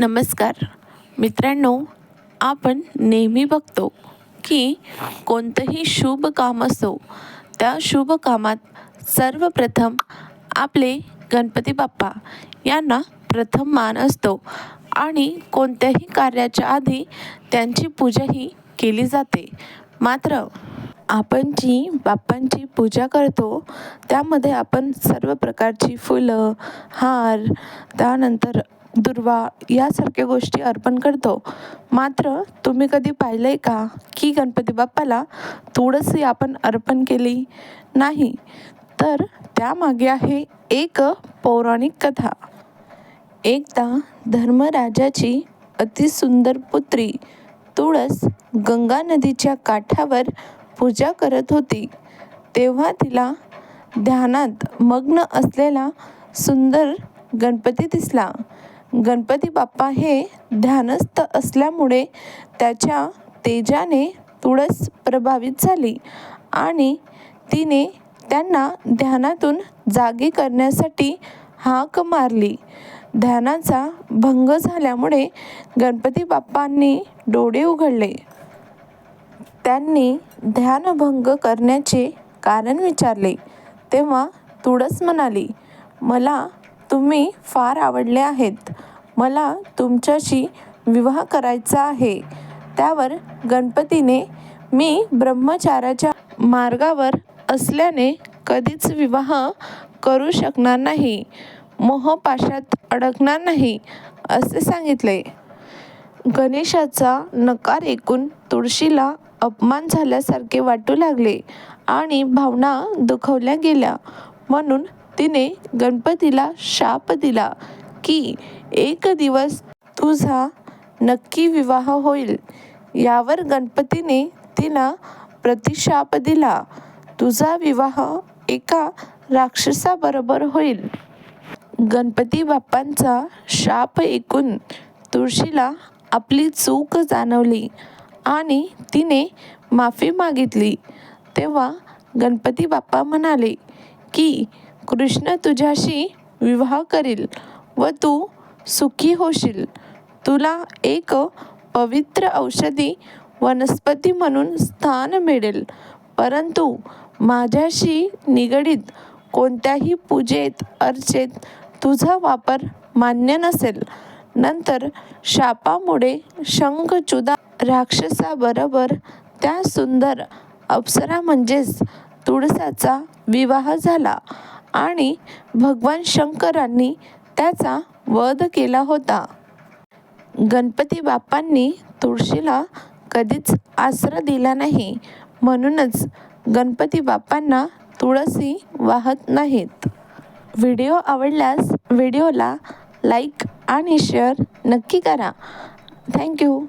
नमस्कार. मित्रांनो आपण नेहमी बघतो की कोणतंही शुभ काम असो त्या शुभ कामात सर्वप्रथम आपले गणपती बाप्पा यांना प्रथम मान असतो आणि कोणत्याही कार्याच्या आधी त्यांची पूजाही केली जाते. मात्र आपण जी बाप्पांची पूजा करतो त्यामध्ये आपण सर्व प्रकारची फुलं हार त्यानंतर दुर्वा यासारख्या गोष्टी अर्पण करतो. मात्र तुम्ही कधी पाहिलं आहे का की गणपती बाप्पाला तुळस आपण अर्पण केली नाही? तर त्यामागे आहे एक पौराणिक कथा. एकदा धर्मराजाची अतिसुंदर पुत्री तुळस गंगा नदीच्या काठावर पूजा करत होती. तेव्हा तिला ध्यानात मग्न असलेला सुंदर गणपती दिसला. गणपती बाप्पा हे ध्यानस्थ असल्यामुळे त्याच्या तेजाने तुळस प्रभावित झाली आणि तिने त्यांना ध्यानातून जागी करण्यासाठी हाक मारली. ध्यानाचा भंग झाल्यामुळे गणपती बाप्पांनी डोळे उघडले. त्यांनी ध्यानभंग करण्याचे कारण विचारले. तेव्हा तुळस म्हणाली मला तुम्ही फार आवडले आहेत. मला तुमच्याशी विवाह करायचा आहे. त्यावर गणपतीने मी ब्रह्मचाराच्या मार्गावर असल्याने कधीच विवाह करू शकणार नाही. मोहपाशात अडकणार नाही असे सांगितले. गणेशाचा नकार ऐकून तुळशीला अपमान झाल्यासारखे वाटू लागले आणि भावना दुखवल्या गेल्या. म्हणून तिने गणपतीला शाप दिला की एक दिवस तुझा नक्की विवाह होईल. यावर गणपतीने तिला प्रतिशाप दिला. तुझा विवाह एका राक्षसाबरोबर होईल. गणपती बाप्पांचा शाप ऐकून तुळशीला आपली चूक जाणवली आणि तिने माफी मागितली. तेव्हा गणपती बाप्पा म्हणाले की कृष्ण तुझ्याशी विवाह करील व तू सुखी होशील. तुला एक पवित्र औषधी वनस्पती म्हणून स्थान मिळेल. परंतु माझ्याशी निगडीत कोणत्याही पूजेत अर्चेत तुझा वापर मान्य नसेल. नंतर शापामुळे शंखचुदा राक्षसाबरोबर त्या सुंदर अप्सरा म्हणजेच तुळसाचा विवाह झाला. आणि भगवान शंकरांनी त्याचा वध केला होता. गणपती बाप्पांनी तुळशीला कधीच आसरा दिला नाही. म्हणूनच गणपती बाप्पांना तुळसी वाहत नाहीत. व्हिडिओ आवडल्यास व्हिडिओला लाईक आणि शेअर नक्की करा. थँक्यू.